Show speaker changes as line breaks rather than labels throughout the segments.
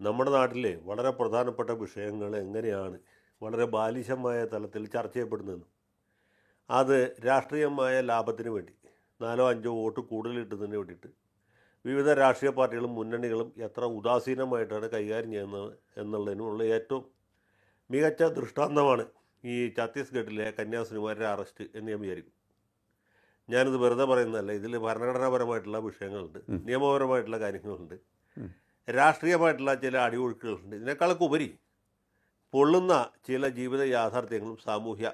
നമ്മുടെ നാട്ടിലെ വളരെ പ്രധാനപ്പെട്ട വിഷയങ്ങൾ എങ്ങനെയാണ് വളരെ ബാലിശമായ തലത്തിൽ ചർച്ച ചെയ്യപ്പെടുന്നതെന്നും അത് രാഷ്ട്രീയമായ ലാഭത്തിന് വേണ്ടി നാലോ അഞ്ചോ വോട്ട് കൂടുതൽ കിട്ടുന്നതിന് വേണ്ടിയിട്ട് വിവിധ രാഷ്ട്രീയ പാർട്ടികളും മുന്നണികളും എത്ര ഉദാസീനമായിട്ടാണ് കൈകാര്യം ചെയ്യുന്നത് എന്നുള്ളതിനുള്ള ഏറ്റവും മികച്ച ദൃഷ്ടാന്തമാണ് ഈ ഛത്തീസ്ഗഡിലെ കന്യാസ്ത്രീമാരുടെ അറസ്റ്റ് എന്ന് ഞാൻ വിചാരിക്കും. ഞാനിത് വെറുതെ പറയുന്നതല്ല ഇതിൽ ഭരണഘടനാപരമായിട്ടുള്ള വിഷയങ്ങളുണ്ട് നിയമപരമായിട്ടുള്ള കാര്യങ്ങളുണ്ട്. രാഷ്ട്രീയമായിട്ടുള്ള ചില അടിയൊഴുക്കുകളുണ്ട്. ഇതിനേക്കാളൊക്കെ ഉപരി പൊള്ളുന്ന ചില ജീവിത യാഥാർത്ഥ്യങ്ങളും സാമൂഹ്യ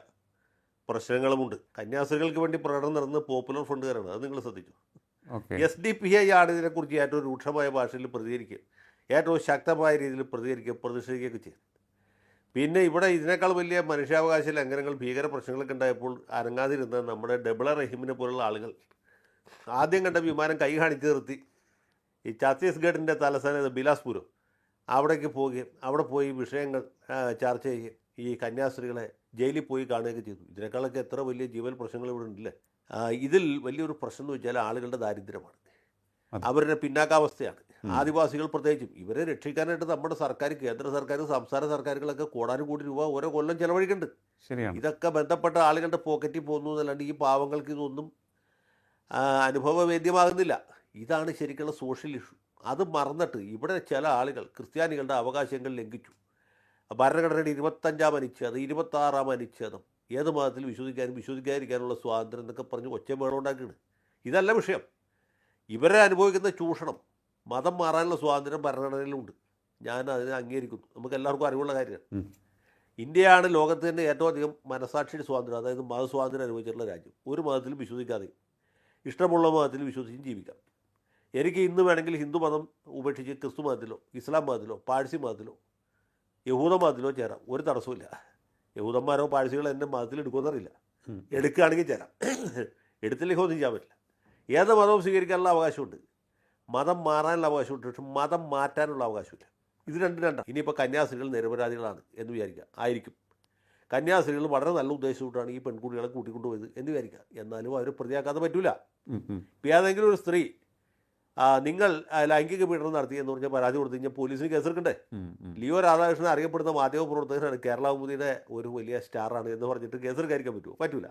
പ്രശ്നങ്ങളുമുണ്ട്. കന്യാസ്ത്രീകൾക്ക് വേണ്ടി പ്രകടനം നടന്ന് പോപ്പുലർ ഫണ്ടുകാരാണ് അത് നിങ്ങൾ ശ്രദ്ധിച്ചു? എസ് ഡി പി ഐ ആണ് ഇതിനെക്കുറിച്ച് ഏറ്റവും രൂക്ഷമായ ഭാഷയിൽ പ്രതികരിക്കുക. ഏറ്റവും ശക്തമായ രീതിയിൽ പ്രതികരിക്കുക പ്രതിഷേധിക്കുകയൊക്കെ ചെയ്യും. പിന്നെ ഇവിടെ ഇതിനേക്കാൾ വലിയ മനുഷ്യാവകാശ ലംഘനങ്ങൾ ഭീകര പ്രശ്നങ്ങളൊക്കെ ഉണ്ടായപ്പോൾ അനങ്ങാതിരുന്ന നമ്മുടെ ഡബിള റഹീമിനെ പോലുള്ള ആളുകൾ ആദ്യം കണ്ട വിമാനം കൈ കാണിച്ച് നിർത്തി. ഈ ഛത്തീസ്ഗഡിന്റെ തലസ്ഥാനം ബിലാസ്പൂർ. അവിടേക്ക് പോവുകയും അവിടെ പോയി വിഷയങ്ങൾ ചർച്ച ചെയ്യുകയും ഈ കന്യാസ്ത്രീകളെ ജയിലിൽ പോയി കാണുകയൊക്കെ ചെയ്തു. ഇതിനേക്കാളൊക്കെ എത്ര വലിയ ജീവൽ പ്രശ്നങ്ങൾ ഇവിടെ ഉണ്ടല്ലേ? ഇതിൽ വലിയൊരു പ്രശ്നം എന്ന് വെച്ചാൽ ആളുകളുടെ ദാരിദ്ര്യമാണ്. അവരുടെ പിന്നാക്കാവസ്ഥയാണ്. ആദിവാസികൾ പ്രത്യേകിച്ചും. ഇവരെ രക്ഷിക്കാനായിട്ട് നമ്മുടെ സർക്കാർ കേന്ദ്ര സർക്കാർ സംസ്ഥാന സർക്കാരുകളൊക്കെ കോടാനും കോടി രൂപ ഓരോ കൊല്ലം ചെലവഴിക്കുന്നുണ്ട്.
ശരിയാണ്.
ഇതൊക്കെ ബന്ധപ്പെട്ട ആളുകളുടെ പോക്കറ്റിൽ പോകുന്നു എന്നല്ലാണ്ട് ഈ പാവങ്ങൾക്ക് ഇതൊന്നും അനുഭവവേദ്യമാകുന്നില്ല. ഇതാണ് ശരിക്കുള്ള സോഷ്യൽ ഇഷ്യൂ അത് മറന്നിട്ട് ഇവിടെ ചില ആളുകൾ ക്രിസ്ത്യാനികളുടെ അവകാശങ്ങൾ ലംഘിച്ചു. ഭരണഘടനയുടെ ഇരുപത്തഞ്ചാം അനുച്ഛേദം ഇരുപത്താറാം അനുച്ഛേദം ഏത് മതത്തിൽ വിശ്വസിക്കാനും വിശ്വസിക്കാതിരിക്കാനുള്ള സ്വാതന്ത്ര്യം എന്നൊക്കെ പറഞ്ഞ് ഒച്ച ഉണ്ടാക്കുകയാണ് ഇതല്ല വിഷയം. ഇവരെ അനുഭവിക്കുന്ന ചൂഷണം മതം മാറാനുള്ള സ്വാതന്ത്ര്യം ഭരണഘടനയിലുണ്ട്. ഞാൻ അതിനെ അംഗീകരിക്കുന്നു. നമുക്ക് എല്ലാവർക്കും അറിവുള്ള കാര്യമാണ്. ഇന്ത്യയാണ് ലോകത്ത് തന്നെ ഏറ്റവും അധികം മനസാക്ഷിയുടെ സ്വാതന്ത്ര്യം അതായത് മതസ്വാതന്ത്ര്യം അനുഭവിച്ചിട്ടുള്ള രാജ്യം. ഒരു മതത്തിലും വിശ്വസിക്കാതെ ഇഷ്ടമുള്ള മതത്തിൽ വിശ്വസിച്ചും ജീവിക്കാം. എനിക്ക് ഇന്ന് വേണമെങ്കിൽ ഹിന്ദു മതം ഉപേക്ഷിച്ച് ക്രിസ്തു മതത്തിലോ ഇസ്ലാം മതത്തിലോ പാഴ്സി മതത്തിലോ യഹൂദ മതത്തിലോ ചേരാം. ഒരു തടസ്സമില്ല യഹൂദന്മാരോ പാഴ്സികളോ എന്റെ മതത്തിൽ എടുക്കുമെന്നറിയില്ല. എടുക്കുകയാണെങ്കിൽ ചേരാം. എടുത്തില്ലെങ്കിൽ ഒന്നും ചെയ്യാൻ പറ്റില്ല. ഏത് മതവും സ്വീകരിക്കാനുള്ള അവകാശമുണ്ട്. മതം മാറാനുള്ള അവകാശമുണ്ട്. പക്ഷെ മതം മാറ്റാനുള്ള അവകാശമില്ല. ഇത് രണ്ടും രണ്ടാണ്. ഇനിയിപ്പോൾ കന്യാസ്ത്രീകൾ നിരപരാധികളാണ് എന്ന് വിചാരിക്കുക. ആയിരിക്കും. കന്യാസ്ത്രീകൾ വളരെ നല്ല ഉദ്ദേശത്തോട്ടാണ് ഈ പെൺകുട്ടികളെ കൂട്ടിക്കൊണ്ടുപോയത് എന്ന് വിചാരിക്കുക. എന്നാലും അവർ പ്രതിയാക്കാതെ പറ്റൂല. ഇപ്പം ഏതെങ്കിലും ഒരു സ്ത്രീ നിങ്ങൾ ലൈംഗിക പീഡനം നടത്തി എന്ന് പറഞ്ഞാൽ പരാതി കൊടുത്തു കഴിഞ്ഞാൽ പോലീസിന് കേസെടുക്കണ്ടേ. ലിയോ രാധാകൃഷ്ണൻ അറിയപ്പെടുന്ന മാധ്യമ പ്രവർത്തകനാണ് ഭൂമിയുടെ ഒരു വലിയ സ്റ്റാറാണ് എന്ന് പറഞ്ഞിട്ട് കേസെടുക്കാതിരിക്കാൻ പറ്റുമോ? പറ്റൂല.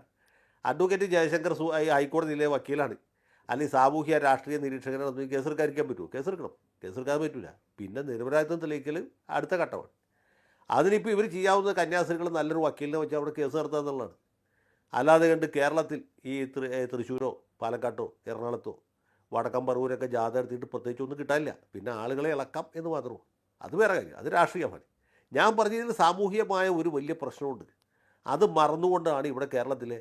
അഡ്വക്കേറ്റ് ജയശങ്കർ ഹൈക്കോടതിയിലെ വക്കീലാണ്. അല്ലെങ്കിൽ സാമൂഹ്യ രാഷ്ട്രീയ നിരീക്ഷകനാണെന്ന് കേസെടുക്കാതിരിക്കാൻ പറ്റുമോ? കേസെടുക്കണം. കേസെടുക്കാൻ പറ്റില്ല പിന്നെ നിരപരാധിത്വം തെളിയിക്കൽ അടുത്ത ഘട്ടമാണ്. അതിനിപ്പോൾ ഇവർ ചെയ്യാവുന്ന കന്യാസ്ത്രീകൾ നല്ലൊരു വക്കീലിനെ വെച്ച് അവിടെ കേസ് നടത്തുക എന്നുള്ളതാണ് അല്ലാതെ കണ്ട് കേരളത്തിൽ ഈ തൃശ്ശൂരോ പാലക്കാട്ടോ എറണാകുളത്തോ വടക്കം പറവൂരൊക്കെ ജാഥ എടുത്തിട്ട് പ്രത്യേകിച്ച് ഒന്നും കിട്ടാനില്ല. പിന്നെ ആളുകളെ ഇളക്കാം എന്ന് മാത്രം അത് വേറെ കാര്യം അത് രാഷ്ട്രീയമാണ് ഞാൻ പറഞ്ഞതിൽ സാമൂഹികമായ ഒരു വലിയ പ്രശ്നമുണ്ട്. അത് മറന്നുകൊണ്ടാണ് ഇവിടെ കേരളത്തിലെ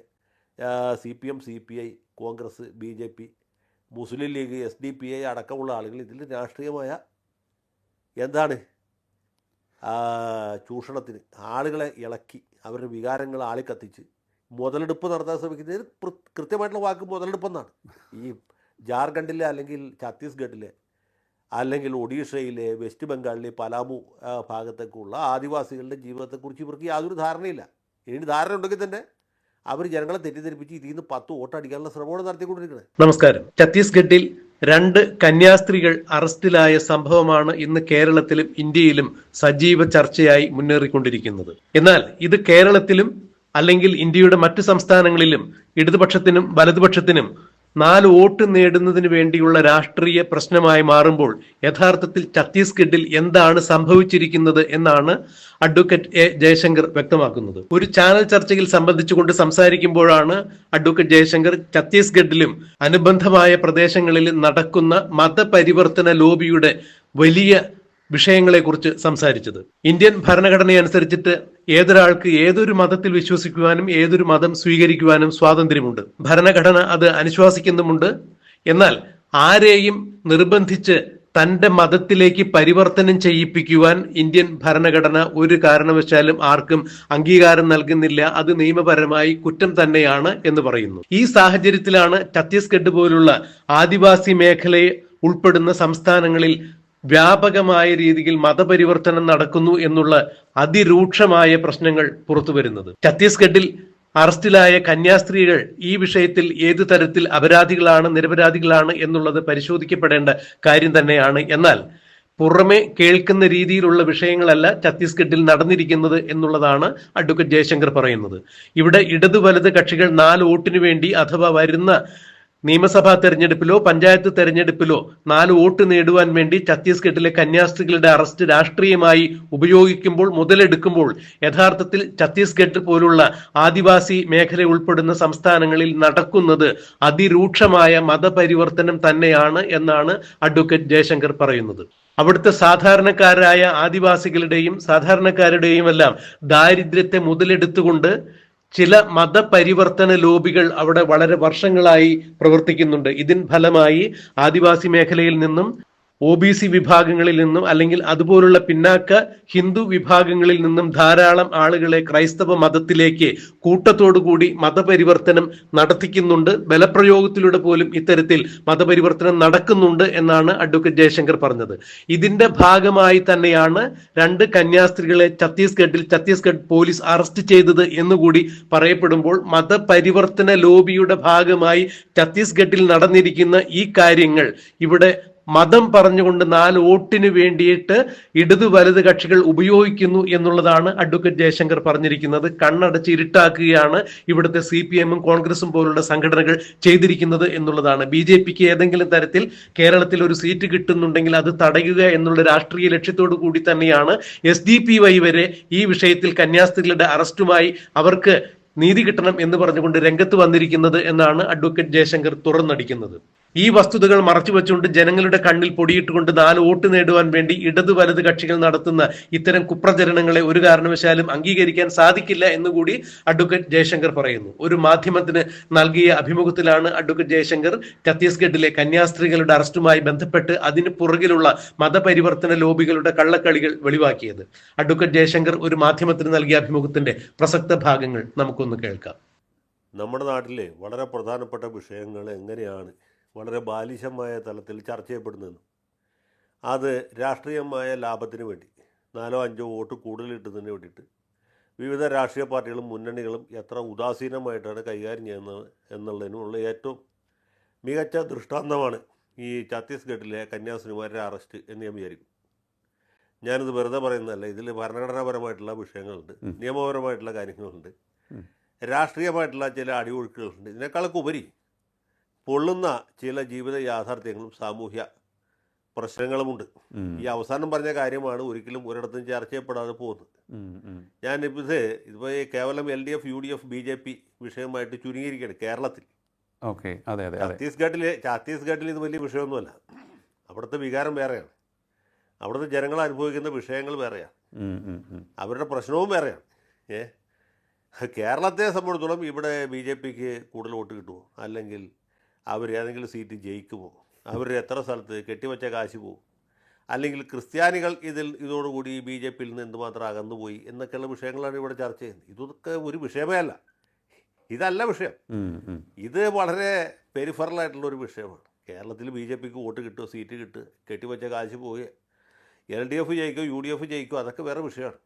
C P M C P I Congress B J P Muslim League S D P I അടക്കമുള്ള ആളുകൾ ഇതിൽ രാഷ്ട്രീയമായ എന്താണ്? ചൂഷണത്തിന് ആളുകളെ ഇളക്കി അവരുടെ വികാരങ്ങൾ ആളിക്കത്തിച്ച് മുതലെടുപ്പ് നടത്താൻ ശ്രമിക്കുന്നതിന് കൃത്യമായിട്ടുള്ള വാക്ക് മുതലെടുപ്പെന്നാണ്. ഈ ജാർഖണ്ഡിലെ അല്ലെങ്കിൽ ഛത്തീസ്ഗഡിലെ അല്ലെങ്കിൽ ഒഡീഷയിലെ വെസ്റ്റ് ബംഗാളിലെ പലാമു ഭാഗത്തേക്കുള്ള ആദിവാസികളുടെ ജീവിതത്തെക്കുറിച്ച് ഇവർക്ക് യാതൊരു ധാരണയില്ല. ഇനി ധാരണ ഉണ്ടെങ്കിൽ തന്നെ അവർ ജനങ്ങളെ തെറ്റിദ്ധരിപ്പിച്ച് ഇതിൽ നിന്ന് പത്ത് വോട്ടടിക്കാനുള്ള ശ്രമമാണ് നടത്തിക്കൊണ്ടിരിക്കുന്നത്.
നമസ്കാരം. ഛത്തീസ്ഗഡിൽ രണ്ട് കന്യാസ്ത്രീകൾ അറസ്റ്റിലായ സംഭവമാണ് ഇന്ന് കേരളത്തിലും ഇന്ത്യയിലും സജീവ ചർച്ചയായി മുന്നേറിക്കൊണ്ടിരിക്കുന്നത്. എന്നാൽ ഇത് കേരളത്തിലും അല്ലെങ്കിൽ ഇന്ത്യയുടെ മറ്റു സംസ്ഥാനങ്ങളിലും ഇടതുപക്ഷത്തിനും വലതുപക്ഷത്തിനും നാല് വോട്ട് നേടുന്നതിന് വേണ്ടിയുള്ള രാഷ്ട്രീയ പ്രശ്നമായി മാറുമ്പോൾ യഥാർത്ഥത്തിൽ ഛത്തീസ്ഗഡിൽ എന്താണ് സംഭവിച്ചിരിക്കുന്നത് എന്നാണ് അഡ്വക്കേറ്റ് എ ജയശങ്കർ വ്യക്തമാക്കുന്നത്. ഒരു ചാനൽ ചർച്ചയിൽ സംബന്ധിച്ചുകൊണ്ട് സംസാരിക്കുമ്പോഴാണ് അഡ്വക്കേറ്റ് ജയശങ്കർ ഛത്തീസ്ഗഡിലും അനുബന്ധമായ പ്രദേശങ്ങളിലും നടക്കുന്ന മതപരിവർത്തന ലോബിയുടെ വലിയ വിഷയങ്ങളെക്കുറിച്ച് സംസാരിച്ചത്. ഇന്ത്യൻ ഭരണഘടനയനുസരിച്ചിട്ട് ഏതൊരാൾക്ക് ഏതൊരു മതത്തിൽ വിശ്വസിക്കുവാനും ഏതൊരു മതം സ്വീകരിക്കുവാനും സ്വാതന്ത്ര്യമുണ്ട്. ഭരണഘടന അത് അനുശ്വാസിക്കുന്നുമുണ്ട്. എന്നാൽ ആരെയും നിർബന്ധിച്ച് തന്റെ മതത്തിലേക്ക് പരിവർത്തനം ചെയ്യിപ്പിക്കുവാൻ ഇന്ത്യൻ ഭരണഘടന ഒരു കാരണവശാലും ആർക്കും അംഗീകാരം നൽകുന്നില്ല. അത് നിയമപരമായി കുറ്റം തന്നെയാണ് എന്ന് പറയുന്നു. ഈ സാഹചര്യത്തിലാണ് ഛത്തീസ്ഗഡ് പോലുള്ള ആദിവാസി മേഖലയെ ഉൾപ്പെടുന്ന സംസ്ഥാനങ്ങളിൽ വ്യാപകമായ രീതിയിൽ മതപരിവർത്തനം നടക്കുന്നു എന്നുള്ള അതിരൂക്ഷമായ പ്രശ്നങ്ങൾ പുറത്തു വരുന്നത് ഛത്തീസ്ഗഡിൽ അറസ്റ്റിലായ കന്യാസ്ത്രീകൾ ഈ വിഷയത്തിൽ ഏതു തരത്തിൽ അപരാധികളാണ് നിരപരാധികളാണ് എന്നുള്ളത് പരിശോധിക്കപ്പെടേണ്ട കാര്യം തന്നെയാണ്. എന്നാൽ പുറമെ കേൾക്കുന്ന രീതിയിലുള്ള വിഷയങ്ങളല്ല ഛത്തീസ്ഗഡിൽ നടന്നിരിക്കുന്നത് എന്നുള്ളതാണ് അഡ്വക്കേറ്റ് ജയശങ്കർ പറയുന്നത്. ഇവിടെ ഇടതു വലത് കക്ഷികൾ നാല് വോട്ടിനു വേണ്ടി അഥവാ വരുന്ന നിയമസഭാ തെരഞ്ഞെടുപ്പിലോ പഞ്ചായത്ത് തെരഞ്ഞെടുപ്പിലോ നാല് വോട്ട് നേടുവാൻ വേണ്ടി ഛത്തീസ്ഗഡിലെ കന്യാസ്ത്രീകളുടെ അറസ്റ്റ് രാഷ്ട്രീയമായി ഉപയോഗിക്കുമ്പോൾ മുതലെടുക്കുമ്പോൾ യഥാർത്ഥത്തിൽ ഛത്തീസ്ഗഡ് പോലുള്ള ആദിവാസി മേഖല ഉൾപ്പെടുന്ന സംസ്ഥാനങ്ങളിൽ നടക്കുന്നത് അതിരൂക്ഷമായ മതപരിവർത്തനം തന്നെയാണ് എന്നാണ് അഡ്വക്കേറ്റ് ജയശങ്കർ പറയുന്നത്. അവിടുത്തെ സാധാരണക്കാരായ ആദിവാസികളുടെയും സാധാരണക്കാരുടെയും എല്ലാം ദാരിദ്ര്യത്തെ മുതലെടുത്തുകൊണ്ട് ചില മതപരിവർത്തന ലോബികൾ അവിടെ വളരെ വർഷങ്ങളായി പ്രവർത്തിക്കുന്നുണ്ട്. ഇതിൻ ഫലമായി ആദിവാസി മേഖലയിൽ നിന്നും ഒ ബി സി വിഭാഗങ്ങളിൽ നിന്നും അല്ലെങ്കിൽ അതുപോലുള്ള പിന്നാക്ക ഹിന്ദു വിഭാഗങ്ങളിൽ നിന്നും ധാരാളം ആളുകളെ ക്രൈസ്തവ മതത്തിലേക്ക് കൂട്ടത്തോടുകൂടി മതപരിവർത്തനം നടത്തിക്കുന്നുണ്ട്. ബലപ്രയോഗത്തിലൂടെ പോലും ഇത്തരത്തിൽ മതപരിവർത്തനം നടക്കുന്നുണ്ട് എന്നാണ് അഡ്വക്കേറ്റ് ജയശങ്കർ പറഞ്ഞത്. ഇതിന്റെ ഭാഗമായി തന്നെയാണ് രണ്ട് കന്യാസ്ത്രീകളെ ഛത്തീസ്ഗഡിൽ ഛത്തീസ്ഗഡ് പോലീസ് അറസ്റ്റ് ചെയ്തത് എന്നുകൂടി പറയപ്പെടുമ്പോൾ മതപരിവർത്തന ലോബിയുടെ ഭാഗമായി ഛത്തീസ്ഗഡിൽ നടന്നിരിക്കുന്ന ഈ കാര്യങ്ങൾ ഇവിടെ മതം പറഞ്ഞുകൊണ്ട് നാല് വോട്ടിന് വേണ്ടിയിട്ട് ഇടതു വലത് കക്ഷികൾ ഉപയോഗിക്കുന്നു എന്നുള്ളതാണ് അഡ്വക്കേറ്റ് ജയശങ്കർ പറഞ്ഞിരിക്കുന്നത്. കണ്ണടച്ച് ഇരുട്ടാക്കുകയാണ് ഇവിടുത്തെ സി പി എമ്മും കോൺഗ്രസും പോലുള്ള സംഘടനകൾ ചെയ്തിരിക്കുന്നത് എന്നുള്ളതാണ്. ബി ജെ പിക്ക് ഏതെങ്കിലും തരത്തിൽ കേരളത്തിൽ ഒരു സീറ്റ് കിട്ടുന്നുണ്ടെങ്കിൽ അത് തടയുക എന്നുള്ള രാഷ്ട്രീയ ലക്ഷ്യത്തോടു കൂടി തന്നെയാണ് എസ് ഡി പി വൈ വരെ ഈ വിഷയത്തിൽ കന്യാസ്ത്രീകളുടെ അറസ്റ്റുമായി അവർക്ക് നീതി കിട്ടണം എന്ന് പറഞ്ഞുകൊണ്ട് രംഗത്ത് വന്നിരിക്കുന്നത് എന്നാണ് അഡ്വക്കേറ്റ് ജയശങ്കർ തുറന്നടിക്കുന്നത്. ഈ വസ്തുതകൾ മറച്ചുവെച്ചുകൊണ്ട് ജനങ്ങളുടെ കണ്ണിൽ പൊടിയിട്ടുകൊണ്ട് നാല് വോട്ട് നേടുവാൻ വേണ്ടി ഇടത് വലത് കക്ഷികൾ നടത്തുന്ന ഇത്തരം കുപ്രചരണങ്ങളെ ഒരു കാരണവശാലും അംഗീകരിക്കാൻ സാധിക്കില്ല എന്നുകൂടി അഡ്വക്കേറ്റ് ജയശങ്കർ പറയുന്നു. ഒരു മാധ്യമത്തിന് നൽകിയ അഭിമുഖത്തിലാണ് അഡ്വക്കേറ്റ് ജയശങ്കർ ഛത്തീസ്ഗഡിലെ കന്യാസ്ത്രീകളുടെ അറസ്റ്റുമായി ബന്ധപ്പെട്ട് അതിന് പുറകിലുള്ള മതപരിവർത്തന ലോബികളുടെ കള്ളക്കളികൾ വെളിവാക്കിയത്. അഡ്വക്കേറ്റ് ജയശങ്കർ ഒരു മാധ്യമത്തിന് നൽകിയ അഭിമുഖത്തിന്റെ പ്രസക്ത ഭാഗങ്ങൾ നമുക്കൊന്ന് കേൾക്കാം.
നമ്മുടെ നാട്ടിലെ വളരെ പ്രധാനപ്പെട്ട വിഷയങ്ങൾ എങ്ങനെയാണ് വളരെ ബാലിശമായ തലത്തിൽ ചർച്ച ചെയ്യപ്പെടുന്നതെന്നും അത് രാഷ്ട്രീയമായ ലാഭത്തിന് വേണ്ടി നാലോ അഞ്ചോ വോട്ട് കൂടുതൽ കിട്ടുന്നതിന് വേണ്ടിയിട്ട് വിവിധ രാഷ്ട്രീയ പാർട്ടികളും മുന്നണികളും എത്ര ഉദാസീനമായിട്ടാണ് കൈകാര്യം ചെയ്യുന്നത് എന്നുള്ളതിനുള്ള ഏറ്റവും മികച്ച ദൃഷ്ടാന്തമാണ് ഈ ഛത്തീസ്ഗഡിലെ കന്യാസിനിമാരുടെ അറസ്റ്റ് എന്ന് ഞാൻ വിചാരിക്കും. ഞാനിത് വെറുതെ പറയുന്നതല്ല ഇതിൽ ഭരണഘടനാപരമായിട്ടുള്ള വിഷയങ്ങളുണ്ട് നിയമപരമായിട്ടുള്ള കാര്യങ്ങളുണ്ട് രാഷ്ട്രീയമായിട്ടുള്ള ചില അടിയൊഴുക്കുകളുണ്ട്. ഇതിനേക്കാളൊക്കെ ഉപരി പൊള്ളുന്ന ചില ജീവിത യാഥാർത്ഥ്യങ്ങളും സാമൂഹ്യ പ്രശ്നങ്ങളുമുണ്ട്. ഈ അവസാനം പറഞ്ഞ കാര്യമാണ് ഒരിക്കലും ഒരിടത്തും ചർച്ച ചെയ്യപ്പെടാതെ പോകുന്നത് ഞാനിപ്പോൾ ഇത് ഇതിപ്പോൾ കേവലം L D F U D F B J P വിഷയമായിട്ട് ചുരുങ്ങിയിരിക്കുകയാണ് കേരളത്തിൽ.
ഓക്കെ അതെ അതെ
ഛത്തീസ്ഗഡിൽ ഛത്തീസ്ഗഡിൽ ഇത് വലിയ വിഷയമൊന്നുമല്ല. അവിടുത്തെ വികാരം വേറെയാണ്. അവിടുത്തെ ജനങ്ങൾ അനുഭവിക്കുന്ന വിഷയങ്ങൾ വേറെയാണ്. അവരുടെ പ്രശ്നവും വേറെയാണ്. ഏ? കേരളത്തെ സംബന്ധിച്ചിടത്തോളം ഇവിടെ ബി ജെ പിക്ക് കൂടുതൽ വോട്ട് കിട്ടുമോ? അല്ലെങ്കിൽ അവർ ഏതെങ്കിലും സീറ്റ് ജയിക്കുമോ? അവർ എത്ര സ്ഥലത്ത് കെട്ടിവച്ച കാശ് പോകും അല്ലെങ്കിൽ ക്രിസ്ത്യാനികൾ ഇതിൽ ഇതോടുകൂടി ബി ജെ പിയിൽ നിന്ന് എന്തുമാത്രം അകന്നുപോയി എന്നൊക്കെയുള്ള വിഷയങ്ങളാണ് ഇവിടെ ചർച്ച ചെയ്യുന്നത്. ഇതൊക്കെ ഒരു വിഷയമേ അല്ല. ഇതല്ല വിഷയം. ഇത് വളരെ പെരിഫറലായിട്ടുള്ള ഒരു വിഷയമാണ്. കേരളത്തിൽ ബി ജെ പിക്ക് വോട്ട് കിട്ടുമോ സീറ്റ് കിട്ടുക കെട്ടിവച്ച കാശ് പോയി എൽ ഡി എഫ് ജയിക്കോ യു ഡി എഫ് ജയിക്കോ അതൊക്കെ വേറെ വിഷയമാണ്.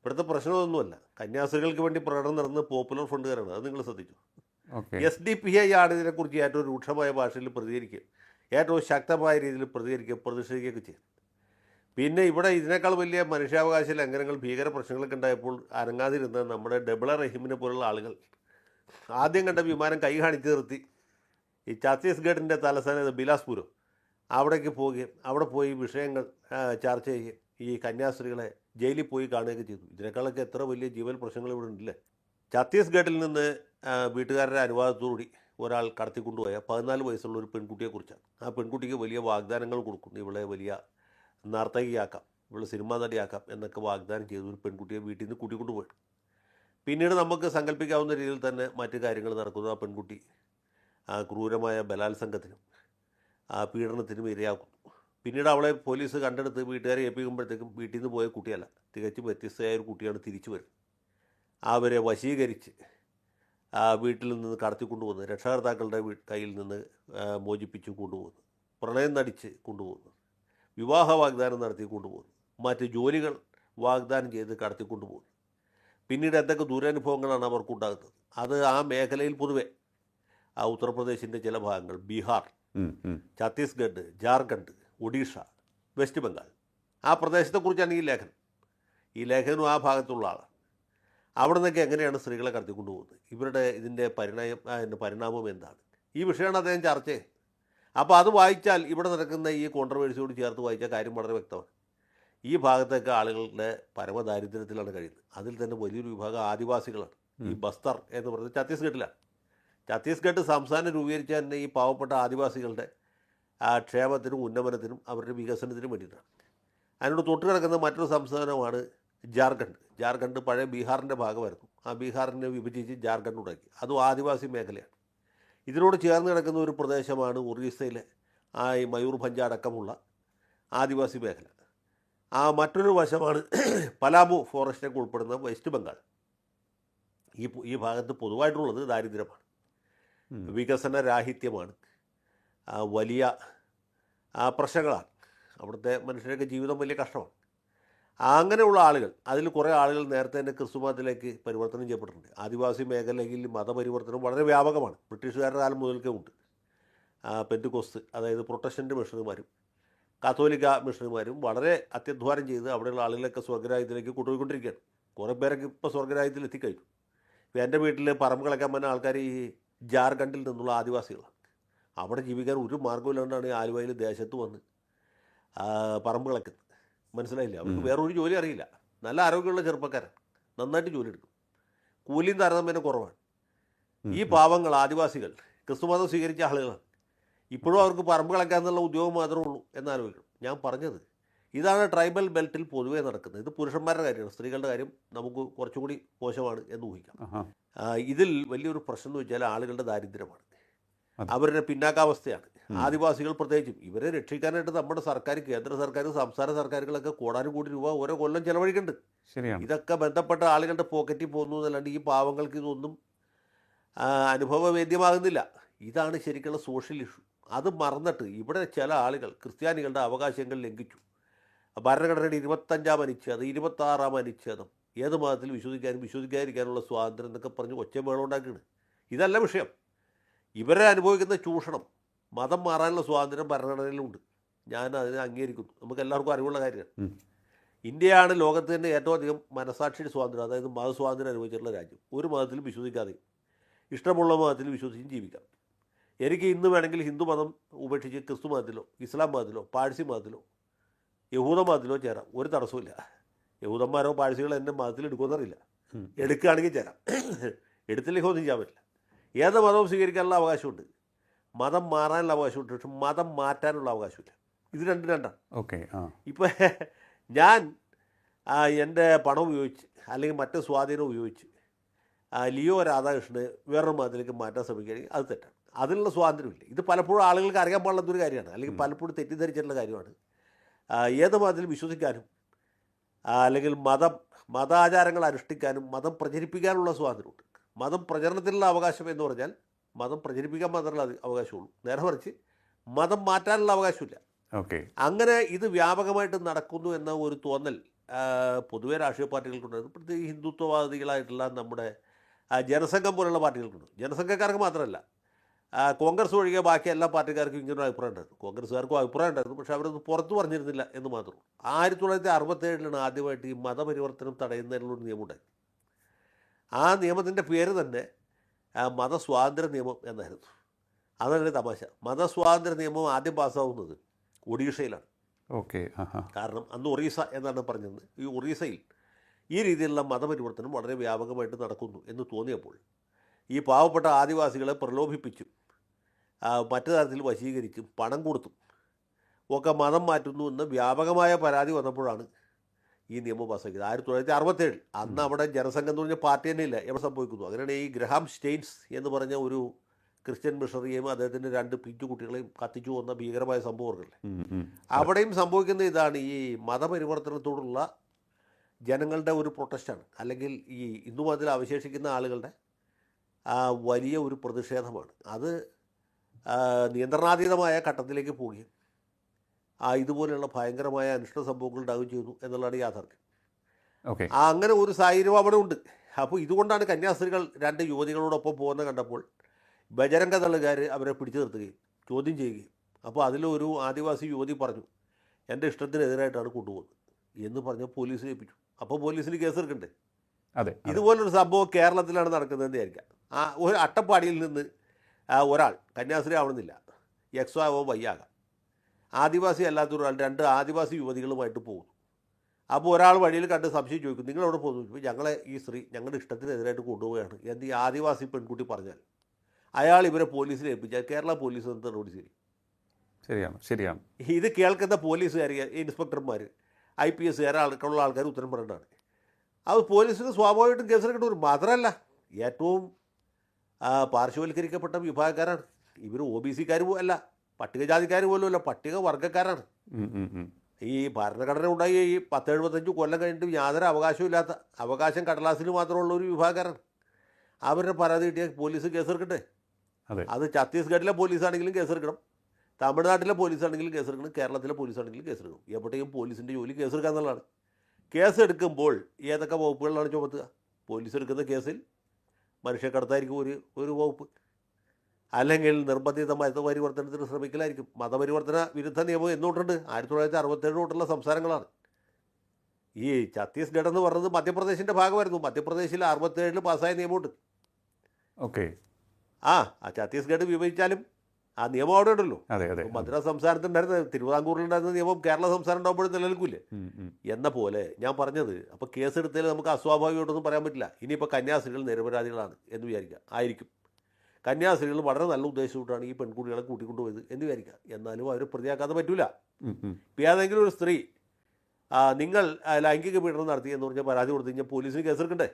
ഇവിടുത്തെ പ്രശ്നമൊന്നുമല്ല. കന്യാസ്ത്രീകൾക്ക് വേണ്ടി പ്രകടനം നടന്ന് പോപ്പുലർ ഫണ്ടുകാരാണ് അത് നിങ്ങൾ ശ്രദ്ധിച്ചു? എസ് ഡി പി ഐ ആണ് ഇതിനെക്കുറിച്ച് ഏറ്റവും രൂക്ഷമായ ഭാഷയിൽ പ്രതികരിക്കുക. ഏറ്റവും ശക്തമായ രീതിയിൽ പ്രതികരിക്കുക പ്രതിഷേധിക്കുകയൊക്കെ ചെയ്യും. പിന്നെ ഇവിടെ ഇതിനേക്കാൾ വലിയ മനുഷ്യാവകാശ ലംഘനങ്ങൾ ഭീകര പ്രശ്നങ്ങളൊക്കെ ഉണ്ടായപ്പോൾ അനങ്ങാതിരുന്ന നമ്മുടെ ഡബിള റഹീമിനെ പോലുള്ള ആളുകൾ. ആദ്യം കണ്ട വിമാനം കൈ കാണിച്ച് നിർത്തി. ഈ ഛത്തീസ്ഗഡിന്റെ തലസ്ഥാനം ബിലാസ്പൂരോ. അവിടേക്ക് പോവുകയും അവിടെ പോയി വിഷയങ്ങൾ ചർച്ച ചെയ്യുകയും ഈ കന്യാസ്ത്രീകളെ ജയിലിൽ പോയി കാണുകയൊക്കെ ചെയ്തു. ഇതിനേക്കാളൊക്കെ എത്ര വലിയ ജീവൽ പ്രശ്നങ്ങൾ ഇവിടെ ഉണ്ടല്ലേ? ഛത്തീസ്ഗഡിൽ നിന്ന് വീട്ടുകാരുടെ അനുവാദത്തോടുകൂടി ഒരാൾ കടത്തിക്കൊണ്ടുപോയ പതിനാല് വയസ്സുള്ള ഒരു പെൺകുട്ടിയെക്കുറിച്ചാണ് ആ പെൺകുട്ടിക്ക് വലിയ വാഗ്ദാനങ്ങൾ കൊടുക്കുന്നു. ഇവളെ വലിയ നർത്തകിയാക്കാം ഇവളെ സിനിമാ നടിയാക്കാം എന്നൊക്കെ വാഗ്ദാനം ചെയ്തു ഒരു പെൺകുട്ടിയെ വീട്ടിൽ നിന്ന് കൂട്ടിക്കൊണ്ടുപോയി. പിന്നീട് നമുക്ക് സങ്കല്പിക്കാവുന്ന രീതിയിൽ തന്നെ മറ്റു കാര്യങ്ങൾ നടക്കുന്നു. ആ പെൺകുട്ടി ആ ക്രൂരമായ ബലാത്സംഗത്തിനും ആ പീഡനത്തിനും ഇരയാക്കുന്നു പിന്നീട് അവളെ പോലീസ് കണ്ടെടുത്ത് വീട്ടുകാരെ ഏൽപ്പിക്കുമ്പോഴത്തേക്കും വീട്ടിൽ നിന്ന് പോയ കുട്ടിയല്ല തികച്ചും വ്യത്യസ്തയായ ഒരു കുട്ടിയാണ് തിരിച്ചു വരുന്നത്. അവരെ വശീകരിച്ച് ആ വീട്ടിൽ നിന്ന് കടത്തിക്കൊണ്ടുപോകുന്നത് രക്ഷകർത്താക്കളുടെ കയ്യിൽ നിന്ന് മോചിപ്പിച്ച് കൊണ്ടുപോകുന്നു പ്രണയം നടിച്ച് കൊണ്ടുപോകുന്നു വിവാഹ വാഗ്ദാനം നടത്തി കൊണ്ടുപോകുന്നു മറ്റ് ജോലികൾ വാഗ്ദാനം ചെയ്ത് കടത്തിക്കൊണ്ടുപോകുന്നു പിന്നീട് എന്തൊക്കെ ദുരനുഭവങ്ങളാണ് അവർക്കുണ്ടാകുന്നത് അത് ആ മേഖലയിൽ പൊതുവെ ആ ഉത്തർപ്രദേശിന്റെ ചില ഭാഗങ്ങൾ ബീഹാർ. ഛത്തീസ്ഗഡ് ജാർഖണ്ഡ് ഒഡീഷ വെസ്റ്റ് ബംഗാൾ ആ പ്രദേശത്തെക്കുറിച്ചാണ് ഈ ലേഖനം. ഈ ലേഖനം ആ ഭാഗത്തുള്ള ആളാണ്. അവിടെ നിന്നൊക്കെ എങ്ങനെയാണ് സ്ത്രീകളെ കടത്തിക്കൊണ്ടുപോകുന്നത്? ഇവരുടെ ഇതിന്റെ പരിണയം പരിണാമം എന്താണ്? ഈ വിഷയമാണ് അദ്ദേഹം ചർച്ച അപ്പോൾ അത് വായിച്ചാൽ ഇവിടെ നടക്കുന്ന ഈ കോൺട്രവേഴ്സിയോട് ചേർത്ത് വായിച്ചാൽ കാര്യം വളരെ വ്യക്തമാണ്. ഈ ഭാഗത്തൊക്കെ ആളുകളുടെ പരമദാരിദ്ര്യത്തിലാണ് കഴിയുന്നത്. അതിൽ തന്നെ വലിയൊരു വിഭാഗം ആദിവാസികളാണ്. ഈ ബസ്തർ എന്ന് പറയുന്നത് ഛത്തീസ്ഗഡിലാണ്. ഛത്തീസ്ഗഡ് സംസ്ഥാനം രൂപീകരിച്ച തന്നെ ഈ പാവപ്പെട്ട ആദിവാസികളുടെ ക്ഷേമത്തിനും ഉന്നമനത്തിനും അവരുടെ വികസനത്തിനും വേണ്ടിയിട്ടാണ്. അതിനോട് തൊട്ട് കിടക്കുന്ന മറ്റൊരു സംസ്ഥാനമാണ് ജാർഖണ്ഡ്. ജാർഖണ്ഡ് പഴയ ബീഹാറിന്റെ ഭാഗമായിരുന്നു. ആ ബീഹാറിനെ വിഭജിച്ച് ജാർഖണ്ഡ് ഉണ്ടാക്കി. അതും ആദിവാസി മേഖലയാണ്. ഇതിനോട് ചേർന്ന് കിടക്കുന്ന ഒരു പ്രദേശമാണ് ഒറീസയിലെ ആ ഈ മയൂർഭഞ്ച അടക്കമുള്ള ആദിവാസി മേഖല. ആ മറ്റൊരു വശമാണ് പലാമു ഫോറസ്റ്റിനൊക്കെ ഉൾപ്പെടുന്ന വെസ്റ്റ് ബംഗാൾ. ഈ ഈ ഭാഗത്ത് പൊതുവായിട്ടുള്ളത് ദാരിദ്ര്യമാണ്.
വികസനരാഹിത്യമാണ്
വികസന രാഹിത്യമാണ്. ആ, വലിയ പ്രശ്നങ്ങളാണ്. അവിടുത്തെ മനുഷ്യരൊക്കെ ജീവിതം വലിയ കഷ്ടമാണ്. അങ്ങനെയുള്ള ആളുകൾ അതിൽ കുറേ ആളുകൾ നേരത്തെ തന്നെ ക്രിസ്തുമതത്തിലേക്ക് പരിവർത്തനം ചെയ്യപ്പെട്ടിട്ടുണ്ട്. ആദിവാസി മേഖലയിൽ മതപരിവർത്തനം വളരെ വ്യാപകമാണ്. ബ്രിട്ടീഷുകാരുടെ കാലം മുതൽക്കേ ഉണ്ട്. പെന്തുകൊസ്ത് അതായത് പ്രൊട്ടസ്റ്റന്റ് മിഷണറിമാരും കാത്തോലിക്ക മിഷണറിമാരും വളരെ അത്യധ്വാനം ചെയ്ത് അവിടെയുള്ള ആളുകളൊക്കെ സ്വർഗരാജ്യത്തിലേക്ക് കൊണ്ടുപോയിക്കൊണ്ടിരിക്കുകയാണ്. കുറേ പേരൊക്കെ ഇപ്പോൾ സ്വർഗരാജ്യത്തിൽ എത്തിക്കഴിഞ്ഞു. ഇപ്പോൾ എന്റെ വീട്ടിൽ പറമ്പ് കളിക്കാൻ വന്ന ആൾക്കാർ ഈ ജാർഖണ്ഡിൽ നിന്നുള്ള ആദിവാസികളാണ്. അവിടെ ജീവിക്കാൻ ഒരു മാർഗമില്ലാണ്ടാണ് ഈ ആലുവയിൽ ദേശത്ത് വന്ന് പറമ്പ് കളക്കുന്നത് മനസ്സിലായില്ല. അവർക്ക്. വേറൊരു ജോലി അറിയില്ല. നല്ല ആരോഗ്യമുള്ള ചെറുപ്പക്കാരൻ. നന്നായിട്ട് ജോലി എടുക്കും. കൂലിയും താരതമ്യേന കുറവാണ്. ഈ പാവങ്ങൾ ആദിവാസികൾ ക്രിസ്തുമതം സ്വീകരിച്ച ആളുകളാണ്. ഇപ്പോഴും അവർക്ക് പറമ്പ് കളയ്ക്കാന്നുള്ള ഉദ്യോഗം മാത്രമേ ഉള്ളൂ എന്നാലോചിക്കണം ഞാൻ പറഞ്ഞത് ഇതാണ് ട്രൈബൽ ബെൽറ്റിൽ പൊതുവേ നടക്കുന്നത്. ഇത് പുരുഷന്മാരുടെ കാര്യമാണ്. സ്ത്രീകളുടെ കാര്യം നമുക്ക് കുറച്ചുകൂടി മോശമാണ് എന്ന് ഊഹിക്കാം. ഇതിൽ വലിയൊരു പ്രശ്നം എന്ന് വെച്ചാൽ ആളുകളുടെ ദാരിദ്ര്യമാണ്. അവരുടെ പിന്നാക്കാവസ്ഥയാണ്. ആദിവാസികൾ പ്രത്യേകിച്ചും. ഇവരെ രക്ഷിക്കാനായിട്ട് നമ്മുടെ സർക്കാർ കേന്ദ്ര സർക്കാരും സംസ്ഥാന സർക്കാരുകളൊക്കെ കോടാനും കോടി രൂപ ഓരോ കൊല്ലം ചെലവഴിക്കുന്നുണ്ട്.
ശരിയാണ്.
ഇതൊക്കെ ബന്ധപ്പെട്ട ആളുകളുടെ പോക്കറ്റിൽ പോകുന്നു എന്നല്ലാണ്ട് ഈ പാവങ്ങൾക്ക് ഇതൊന്നും അനുഭവവേദ്യമാകുന്നില്ല. ഇതാണ് ശരിക്കുള്ള സോഷ്യൽ ഇഷ്യൂ. അത് മറന്നിട്ട് ഇവിടെ ചില ആളുകൾ ക്രിസ്ത്യാനികളുടെ അവകാശങ്ങൾ ലംഘിച്ചു. ഭരണഘടനയുടെ ഇരുപത്തഞ്ചാം അനുച്ഛേദം ഇരുപത്താറാം അനുച്ഛേദം ഏത് മതത്തിൽ വിശ്വസിക്കാനും വിശ്വസിക്കാതിരിക്കാനുള്ള സ്വാതന്ത്ര്യം എന്നൊക്കെ പറഞ്ഞ് ഒച്ചമേളം ഇതല്ല വിഷയം. ഇവരെ അനുഭവിക്കുന്ന ചൂഷണം മതം മാറാനുള്ള സ്വാതന്ത്ര്യം ഭരണഘടനയിലുണ്ട്. ഞാൻ അതിനെ അംഗീകരിക്കുന്നു. നമുക്ക് എല്ലാവർക്കും അറിവുള്ള കാര്യമാണ്. ഇന്ത്യയാണ് ലോകത്ത് തന്നെ ഏറ്റവും അധികം മനസാക്ഷിയുടെ സ്വാതന്ത്ര്യം അതായത് മതസ്വാതന്ത്ര്യം അനുഭവിച്ചിട്ടുള്ള രാജ്യം. ഒരു മതത്തിലും വിശ്വസിക്കാതെ ഇഷ്ടമുള്ള മതത്തിൽ വിശ്വസിച്ചും ജീവിക്കാം. എനിക്ക് ഇന്ന് വേണമെങ്കിൽ ഹിന്ദു മതം ഉപേക്ഷിച്ച് ക്രിസ്തു മതത്തിലോ ഇസ്ലാം മതത്തിലോ പാഴ്സി മതത്തിലോ യഹൂദ മതത്തിലോ ചേരാം. ഒരു തടസ്സമില്ല യഹൂദന്മാരോ പാഴ്സികളോ എന്റെ മതത്തിൽ എടുക്കുമെന്നറിയില്ല. എടുക്കുകയാണെങ്കിൽ ചേരാം. എടുത്തില്ലെങ്കിൽ ഒന്നും ചെയ്യാൻ പറ്റില്ല. ഏത് മതവും സ്വീകരിക്കാനുള്ള അവകാശമുണ്ട്. മതം മാറാനുള്ള അവകാശമുണ്ട്. പക്ഷെ മതം മാറ്റാനുള്ള അവകാശമില്ല. ഇത് രണ്ടും രണ്ടാണ്
ഓക്കെ
ഇപ്പോൾ ഞാൻ എന്റെ പണം ഉപയോഗിച്ച് അല്ലെങ്കിൽ മറ്റ് സ്വാധീനം ഉപയോഗിച്ച് ലിയോ രാധാകൃഷ്ണനെ വേറൊരു മതത്തിലേക്ക് മാറ്റാൻ ശ്രമിക്കുകയാണെങ്കിൽ അത് തെറ്റാണ്. അതിനുള്ള സ്വാതന്ത്ര്യമില്ല. ഇത് പലപ്പോഴും ആളുകൾക്ക് അറിയാൻ പാടില്ലാത്തൊരു കാര്യമാണ്. അല്ലെങ്കിൽ പലപ്പോഴും തെറ്റിദ്ധരിച്ചിട്ടുള്ള കാര്യമാണ്. ഏത് മതത്തിൽ വിശ്വസിക്കാനും അല്ലെങ്കിൽ മതം മതാചാരങ്ങൾ അനുഷ്ഠിക്കാനും മതം പ്രചരിപ്പിക്കാനുള്ള സ്വാതന്ത്ര്യമുണ്ട്. മതം പ്രചരണത്തിനുള്ള അവകാശം എന്ന് പറഞ്ഞാൽ മതം പ്രചരിപ്പിക്കാൻ മാത്രമല്ല അവകാശമുള്ളൂ. നേരെ മറിച്ച് മതം മാറ്റാനുള്ള അവകാശമില്ല.
ഓക്കെ.
അങ്ങനെ ഇത് വ്യാപകമായിട്ട് നടക്കുന്നു എന്ന ഒരു തോന്നൽ പൊതുവെ രാഷ്ട്രീയ പാർട്ടികൾക്കുണ്ടായിരുന്നു. പ്രത്യേകിച്ച് ഹിന്ദുത്വവാദികളായിട്ടുള്ള നമ്മുടെ ജനസംഘം പോലുള്ള പാർട്ടികൾക്കുണ്ട്. ജനസംഘക്കാർക്ക് മാത്രമല്ല കോൺഗ്രസ് ഒഴികെ ബാക്കി എല്ലാ പാർട്ടിക്കാർക്കും ഇങ്ങനെ ഒരു അഭിപ്രായം ഉണ്ടായിരുന്നു. കോൺഗ്രസ്സുകാർക്കും അഭിപ്രായം ഉണ്ടായിരുന്നു. പക്ഷേ അവരത് പുറത്തു പറഞ്ഞിരുന്നില്ല എന്ന് മാത്രം ആയിരത്തി തൊള്ളായിരത്തി അറുപത്തേഴിലാണ് ആദ്യമായിട്ട് ഈ മതപരിവർത്തനം തടയുന്നതിനുള്ളൊരു നിയമം ഉണ്ടായി ആ നിയമത്തിന്റെ പേര് തന്നെ മതസ്വാതന്ത്ര്യ നിയമം എന്നായിരുന്നു. അതാണ് തമാശ. മതസ്വാതന്ത്ര്യ നിയമം ആദ്യം പാസ്സാവുന്നത് ഒഡീഷയിലാണ്.
ഓക്കെ
കാരണം അന്ന് ഒറീസ എന്നാണ് പറഞ്ഞത്. ഈ ഒറീസയിൽ ഈ രീതിയിലുള്ള മതപരിവർത്തനം വളരെ വ്യാപകമായിട്ട് നടക്കുന്നു എന്ന് തോന്നിയപ്പോൾ ഈ പാവപ്പെട്ട ആദിവാസികളെ പ്രലോഭിപ്പിച്ചും മറ്റു തരത്തിൽ വശീകരിച്ചും പണം കൊടുത്തും ഒക്കെ മതം മാറ്റുന്നു എന്ന് വ്യാപകമായ പരാതി വന്നപ്പോഴാണ് ഈ നിയമം പാസ്സാക്കിയത് ആയിരത്തി തൊള്ളായിരത്തി അറുപത്തേഴിൽ അന്ന് അവിടെ ജനസംഘം എന്ന് പറഞ്ഞ പാർട്ടി തന്നെ ഇല്ല. എവിടെ സംഭവിക്കുന്നു? അങ്ങനെയാണ് ഈ ഗ്രഹാം സ്റ്റെയിൻസ് എന്ന് പറഞ്ഞ ഒരു ക്രിസ്ത്യൻ മിഷണറിയെയും അദ്ദേഹത്തിന്റെ രണ്ട് പിഞ്ചു കുട്ടികളെയും കത്തിച്ചു വന്ന ഭീകരമായ
ഉം.
അവിടെയും സംഭവിക്കുന്ന ഇതാണ് ഈ മതപരിവർത്തനത്തോടുള്ള ജനങ്ങളുടെ ഒരു പ്രൊട്ടസ്റ്റാണ്. അല്ലെങ്കിൽ ഈ ഹിന്ദു മതത്തിൽ അവശേഷിക്കുന്ന ആളുകളുടെ വലിയ ഒരു പ്രതിഷേധമാണ്. അത് നിയന്ത്രണാതീതമായ ഘട്ടത്തിലേക്ക് പോവുകയും ആ ഇതുപോലെയുള്ള ഭയങ്കരമായ അനിഷ്ട സംഭവങ്ങൾ ഉണ്ടാവുകയും ചെയ്യുന്നു എന്നുള്ളതാണ് യാഥാർത്ഥ്യം.
ഓക്കെ.
ആ അങ്ങനെ ഒരു സാഹചര്യം അവിടെ ഉണ്ട്. അപ്പോൾ ഇതുകൊണ്ടാണ് കന്യാസ്ത്രീകൾ രണ്ട് യുവതികളോടൊപ്പം പോകുന്നത് കണ്ടപ്പോൾ ബജരംഗ തള്ളുകാർ അവരെ പിടിച്ചു നിർത്തുകയും ചോദ്യം ചെയ്യുകയും. അപ്പോൾ അതിലൊരു ആദിവാസി യുവതി പറഞ്ഞു എന്റെ ഇഷ്ടത്തിനെതിരായിട്ടാണ് കൊണ്ടുപോകുന്നത് എന്ന് പറഞ്ഞ് പോലീസ് ഏൽപ്പിച്ചു. അപ്പോൾ പോലീസിന് കേസ് എടുക്കണ്ടേ?
അതെ അതെ.
ഇതുപോലൊരു സംഭവം കേരളത്തിലാണ് നടക്കുന്നതെന്ന് വിചാരിക്കാം. ആ ഒരു അട്ടപ്പാടിയിൽ നിന്ന് ഒരാൾ കന്യാസ്ത്രീ ആവണമെന്നില്ല. എക്സോ ആവോ വയ്യാകാം. ആദിവാസി അല്ലാത്ത ഒരാൾ രണ്ട് ആദിവാസി യുവതികളുമായിട്ട് പോകുന്നു. അപ്പോൾ ഒരാൾ വഴിയിൽ കണ്ട് സംശയം ചോദിക്കും നിങ്ങൾ എവിടെ പോകുന്നു? ചോദിക്കും ഞങ്ങളെ ഈ സ്ത്രീ ഞങ്ങളുടെ ഇഷ്ടത്തിനെതിരായിട്ട് കൊണ്ടുപോവുകയാണ്. എന്ന് ഈ ആദിവാസി പെൺകുട്ടി പറഞ്ഞാൽ അയാൾ ഇവരെ പോലീസിനെ ഏൽപ്പിച്ചാൽ കേരള പോലീസ് എന്ത് നടപടി ശരി?
ശരിയാണ് ശരിയാണ്.
ഇത് കേൾക്കുന്ന പോലീസുകാർ ഇൻസ്പെക്ടർമാർ ഐ പി എസ്സുകാർ ആൾക്കുള്ള ആൾക്കാർ ഉത്തരം പറയേണ്ടതാണ്. അത് പോലീസിന് സ്വാഭാവികമായിട്ടും കേസെടുക്കേണ്ട ഒരു മാത്രമല്ല ഏറ്റവും പാർശ്വവൽക്കരിക്കപ്പെട്ട വിഭാഗക്കാരാണ്. ഇവർ ഒ ബി സിക്കാർ അല്ല പട്ടികജാതിക്കാർ പോലുമല്ല പട്ടിക
വർഗക്കാരാണ്.
ഈ ഭരണഘടന ഉണ്ടായി ഈ പത്ത് എഴുപത്തഞ്ച് കൊല്ലം കഴിഞ്ഞിട്ട് യാതൊരു അവകാശവും ഇല്ലാത്ത അവകാശം കടലാസിന് മാത്രമുള്ള ഒരു വിഭാഗക്കാരാണ്. അവരുടെ പരാതി കിട്ടിയാൽ പോലീസ് കേസെടുക്കട്ടെ.
അതെ.
അത് ഛത്തീസ്ഗഡിലെ പോലീസാണെങ്കിലും കേസെടുക്കണം. തമിഴ്നാട്ടിലെ പോലീസാണെങ്കിലും കേസെടുക്കണം. കേരളത്തിലെ പോലീസാണെങ്കിലും കേസെടുക്കണം. എപ്പോഴത്തേക്കും പോലീസിന്റെ ജോലി കേസെടുക്കുക എന്നുള്ളതാണ്. കേസ് എടുക്കുമ്പോൾ ഏതൊക്കെ വകുപ്പുകളിലാണ് ചുമത്തുക? പോലീസ് എടുക്കുന്ന കേസിൽ മനുഷ്യക്കടത്തായിരിക്കും ഒരു ഒരു വകുപ്പ്. അല്ലെങ്കിൽ നിർബന്ധിത മതപരിവർത്തനത്തിന് ശ്രമിക്കലായിരിക്കും. മതപരിവർത്തന വിരുദ്ധ നിയമം എന്നുകൊണ്ടുണ്ട്. ആയിരത്തി തൊള്ളായിരത്തി അറുപത്തേഴ് തൊട്ടുള്ള സംസ്ഥാനങ്ങളാണ് ഈ ഛത്തീസ്ഗഡ് എന്ന് പറഞ്ഞത് മധ്യപ്രദേശിന്റെ ഭാഗമായിരുന്നു. മധ്യപ്രദേശിൽ അറുപത്തേഴിൽ പാസ്സായ നിയമമുണ്ട്.
ഓക്കെ.
ആ ആ ഛത്തീസ്ഗഡ് വിഭജിച്ചാലും ആ നിയമം അവിടെ ഉണ്ടല്ലോ. മദ്രാസ് സംസ്ഥാനത്തുണ്ടായിരുന്ന തിരുവിതാംകൂറിലുണ്ടായിരുന്ന നിയമം കേരള സംസ്ഥാനം ഉണ്ടാകുമ്പോഴും നിലനിൽക്കില്ലേ. എന്ന പോലെ ഞാൻ പറഞ്ഞത് അപ്പോൾ കേസ് കേസെടുത്തതിൽ നമുക്ക് അസ്വാഭാവികമായിട്ടൊന്നും പറയാൻ പറ്റില്ല. ഇനിയിപ്പോൾ കന്യാസ്ത്രീകൾ നിരപരാധികളാണ് എന്ന് വിചാരിക്കുക. ആയിരിക്കും. കന്യാസ്ത്രീകൾ വളരെ നല്ല ഉദ്ദേശത്തോട്ടാണ് ഈ പെൺകുട്ടികളെ കൂട്ടിക്കൊണ്ടുപോയത് എന്ന് വിചാരിക്കുക. എന്നാലും അവർ പ്രതിയാക്കാതെ പറ്റൂല. ഇപ്പം ഏതെങ്കിലും ഒരു സ്ത്രീ നിങ്ങൾ ലൈംഗിക പീഡനം നടത്തി എന്ന് പറഞ്ഞാൽ പരാതി കൊടുത്തു കഴിഞ്ഞാൽ പോലീസിന് കേസെടുക്കണ്ടേ.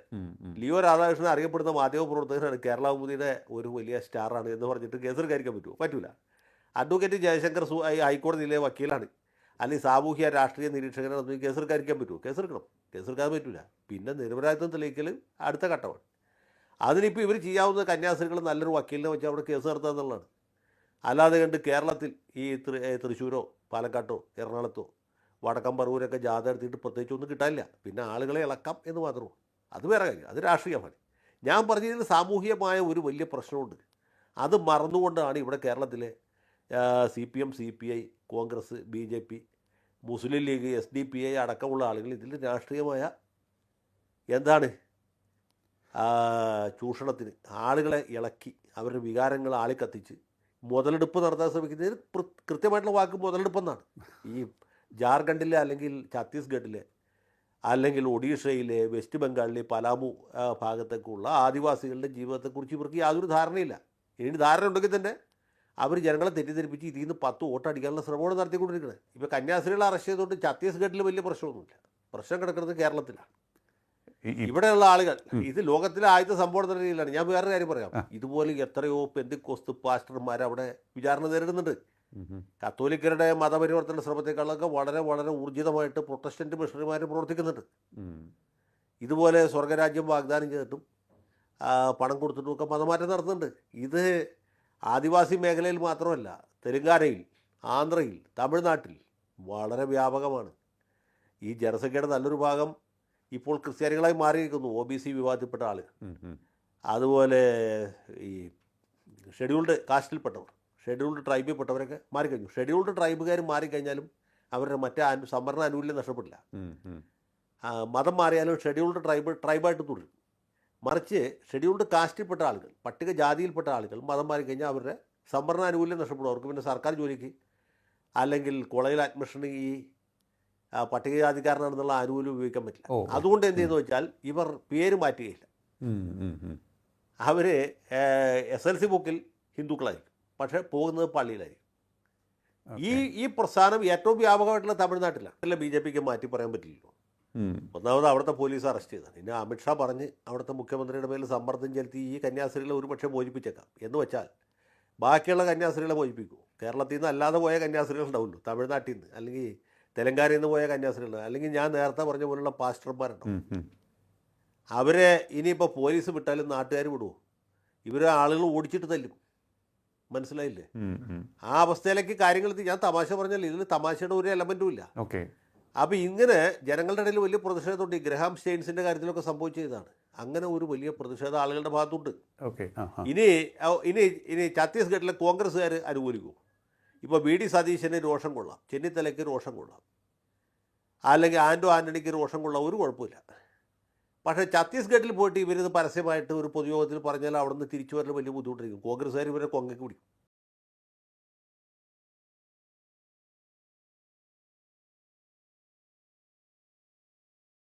ലിയോ രാധാകൃഷ്ണൻ അറിയപ്പെടുന്ന മാധ്യമ പ്രവർത്തകനാണ് കേരള കൗമുദിയുടെ ഒരു വലിയ സ്റ്റാറാണ് എന്ന് പറഞ്ഞിട്ട് കേസെടുക്കാതിരിക്കാൻ പറ്റുമോ? പറ്റൂല. അഡ്വക്കേറ്റ് ജയശങ്കർ ഹൈക്കോടതിയിലെ വക്കീലാണ്. അല്ലെങ്കിൽ സാമൂഹ്യ രാഷ്ട്രീയ നിരീക്ഷകനാണെന്ന് കേസെടുക്കാതിരിക്കാൻ പറ്റുമോ? കേസെടുക്കണം. കേസെടുക്കാതെ പറ്റൂല. പിന്നെ നിരപരാധിത്വം തെളിയിക്കൽ അടുത്ത ഘട്ടമാണ്. അതിനിപ്പോൾ ഇവർ ചെയ്യാവുന്ന കന്യാസ്ത്രീകൾ നല്ലൊരു വക്കീലിനെ വെച്ച് അവിടെ കേസ് നടത്തുക എന്നുള്ളതാണ്. അല്ലാതെ കണ്ട് കേരളത്തിൽ ഈ തൃശ്ശൂരോ പാലക്കാട്ടോ എറണാകുളത്തോ വടക്കം പറവൂരൊക്കെ ജാഥ എടുത്തിട്ട് പ്രത്യേകിച്ച് ഒന്നും കിട്ടാനില്ല. പിന്നെ ആളുകളെ ഇളക്കാം എന്ന് മാത്രമേ അത് വേറെ കാര്യം അത് രാഷ്ട്രീയമാണ് ഞാൻ പറഞ്ഞതിൽ സാമൂഹികമായ ഒരു വലിയ പ്രശ്നമുണ്ട്. അത് മറന്നുകൊണ്ടാണ് ഇവിടെ കേരളത്തിലെ C P M C P I Congress B J P Muslim League S D P I അടക്കമുള്ള ആളുകൾ ഇതിൽ രാഷ്ട്രീയമായ എന്താണ് ചൂഷണത്തിന് ആളുകളെ ഇളക്കി അവരുടെ വികാരങ്ങൾ ആളിക്കത്തിച്ച് മുതലെടുപ്പ് നടത്താൻ ശ്രമിക്കുന്നതിന് കൃത്യമായിട്ടുള്ള വാക്ക് മുതലെടുപ്പെന്നാണ്. ഈ ജാർഖണ്ഡിലെ അല്ലെങ്കിൽ ഛത്തീസ്ഗഡിലെ അല്ലെങ്കിൽ ഒഡീഷയിലെ വെസ്റ്റ് ബംഗാളിലെ പലാമു ഭാഗത്തേക്കുള്ള ആദിവാസികളുടെ ജീവിതത്തെക്കുറിച്ച് ഇവർക്ക് യാതൊരു ധാരണയില്ല. ഇനി ധാരണ ഉണ്ടെങ്കിൽ തന്നെ അവർ ജനങ്ങളെ തെറ്റിദ്ധരിപ്പിച്ച് ഇതിൽ നിന്ന് പത്ത് വോട്ടടിക്കാനുള്ള ശ്രമമാണ് നടത്തിക്കൊണ്ടിരിക്കുന്നത്. ഇപ്പോൾ കന്യാസ്ത്രീകളെ അറസ്റ്റ് ചെയ്തുകൊണ്ട് ഛത്തീസ്ഗഡിൽ വലിയ പ്രശ്നമൊന്നുമില്ല. പ്രശ്നം കിടക്കുന്നത് കേരളത്തിലാണ്. ഇവിടെയുള്ള ആളുകൾ. ഇത് ലോകത്തിലെ ആദ്യത്തെ രീതിയിലാണ് ഞാൻ വേറെ കാര്യം പറയാം. ഇതുപോലെ എത്രയോ പെന്തിക്കോസ്ത് പാസ്റ്റർമാർ അവിടെ വിചാരണ നേരിടുന്നുണ്ട്. കത്തോലിക്കരുടെ മതപരിവർത്തന ശ്രമത്തെക്കാളൊക്കെ വളരെ വളരെ ഊർജിതമായിട്ട് പ്രൊട്ടസ്റ്റന്റ് മിഷണറിമാർ പ്രവർത്തിക്കുന്നുണ്ട്. ഇതുപോലെ സ്വർഗരാജ്യം വാഗ്ദാനം ചെയ്തിട്ടും പണം കൊടുത്തിട്ടും ഒക്കെ മതമാറ്റം നടത്തുന്നുണ്ട്. ഇത് ആദിവാസി മേഖലയിൽ മാത്രമല്ല തെലുങ്കാനയിൽ ആന്ധ്രയിൽ തമിഴ്നാട്ടിൽ വളരെ വ്യാപകമാണ്. ഈ ജനസംഖ്യയുടെ നല്ലൊരു ഭാഗം ഇപ്പോൾ ക്രിസ്ത്യാനികളായി മാറിയിരിക്കുന്നു ഒ ബി സി വിഭാഗത്തിൽപ്പെട്ട ആളുകൾ. അതുപോലെ ഈ ഷെഡ്യൂൾഡ് കാസ്റ്റിൽപ്പെട്ടവർ ഷെഡ്യൂൾഡ് ട്രൈബിൽപ്പെട്ടവരൊക്കെ മാറിക്കഴിഞ്ഞു. ഷെഡ്യൂൾഡ് ട്രൈബുകാർ മാറിക്കഴിഞ്ഞാലും അവരുടെ മറ്റേ അനു സംവരണ ആനുകൂല്യം നഷ്ടപ്പെടില്ല. മതം മാറിയാലും ഷെഡ്യൂൾഡ് ട്രൈബ് ട്രൈബായിട്ട് തുടരും. മറിച്ച് ഷെഡ്യൂൾഡ് കാസ്റ്റിൽപ്പെട്ട ആളുകൾ പട്ടിക ജാതിയിൽപ്പെട്ട ആളുകൾ മതം മാറിക്കഴിഞ്ഞാൽ അവരുടെ സംവരണ ആനുകൂല്യം നഷ്ടപ്പെടും. അവർക്ക് പിന്നെ സർക്കാർ ജോലിക്ക് അല്ലെങ്കിൽ കോളേജിൽ അഡ്മിഷൻ ഈ പട്ടികജാതിക്കാരനാണെന്നുള്ള ആനുകൂല്യം ഉപയോഗിക്കാൻ പറ്റില്ല. അതുകൊണ്ട് എന്ത് ചെയ്യുന്നു വെച്ചാൽ ഇവർ പേര് മാറ്റുകയില്ല. അവർ എസ് എൽ സി ബുക്കിൽ ഹിന്ദുക്കളായിരിക്കും. പക്ഷേ പോകുന്നത് പള്ളിയിലായിരിക്കും. ഈ ഈ പ്രസ്ഥാനം ഏറ്റവും വ്യാപകമായിട്ടുള്ള തമിഴ്നാട്ടിലാണ് അല്ല ബി ജെ പിക്ക് മാറ്റി പറയാൻ പറ്റില്ലല്ലോ. ഒന്നാമത് അവിടുത്തെ പോലീസ് അറസ്റ്റ് ചെയ്തത് പിന്നെ അമിത്ഷാ പറഞ്ഞ് അവിടുത്തെ മുഖ്യമന്ത്രിയുടെ മേൽ സമ്മർദ്ദം ചെലുത്തി ഈ കന്യാസ്ത്രീകളെ ഒരുപക്ഷെ മോചിപ്പിച്ചേക്കാം. എന്ന് വെച്ചാൽ ബാക്കിയുള്ള കന്യാസ്ത്രീകളെ മോചിപ്പിക്കൂ. കേരളത്തിൽ നിന്ന് അല്ലാതെ പോയ കന്യാസ്ത്രീകൾ ഉണ്ടാവുള്ളൂ തമിഴ്നാട്ടിൽ നിന്ന്. അല്ലെങ്കിൽ തെലങ്കാനയിൽ നിന്ന് പോയ കന്യാസ്ത്രീകൾ അല്ലെങ്കിൽ ഞാൻ നേരത്തെ പറഞ്ഞ പോലുള്ള
ഉം.
അവരെ ഇനിയിപ്പോൾ പോലീസ് വിട്ടാലും നാട്ടുകാർ വിടുമോ ഇവരെ ആളുകൾ ഓടിച്ചിട്ട് തല്ലും. മനസ്സിലായില്ലേ. ആ അവസ്ഥയിലേക്ക് കാര്യങ്ങൾ എത്തി. ഞാൻ തമാശ പറഞ്ഞാൽ ഇതിൽ തമാശയുടെ ഒരു എലമെന്റും ഇല്ല.
ഓക്കെ.
അപ്പോൾ ഇങ്ങനെ ജനങ്ങളുടെ ഇടയിൽ വലിയ പ്രതിഷേധമുണ്ട്. ഈ ഗ്രഹാം സ്റ്റെയിൻസിന്റെ കാര്യത്തിലൊക്കെ സംഭവിച്ചതാണ് അങ്ങനെ ഒരു വലിയ പ്രതിഷേധം ആളുകളുടെ ഭാഗത്തുണ്ട്. ഇനി ഇനി ഇനി ഛത്തീസ്ഗഡിലെ കോൺഗ്രസ്സുകാർ അനുകൂലിക്കും? ഇപ്പോൾ വി ഡി സതീശന് രോഷം കൊള്ളാം. ചെന്നിത്തലയ്ക്ക് രോഷം കൊള്ളാം. അല്ലെങ്കിൽ ആൻഡോ ആന്റണിക്ക് രോഷം കൊള്ളാം. ഒരു കുഴപ്പമില്ല. പക്ഷേ ഛത്തീസ്ഗഡിൽ പോയിട്ട് ഇവരിത് പരസ്യമായിട്ട് ഒരു പൊതുയോഗത്തിൽ പറഞ്ഞാൽ അവിടെ നിന്ന് തിരിച്ചു വരൽ വലിയ ബുദ്ധിമുട്ടായിരിക്കും. കോൺഗ്രസ്സുകാർ ഇവരെ കൊങ്ങയ്ക്ക് പിടിക്കും.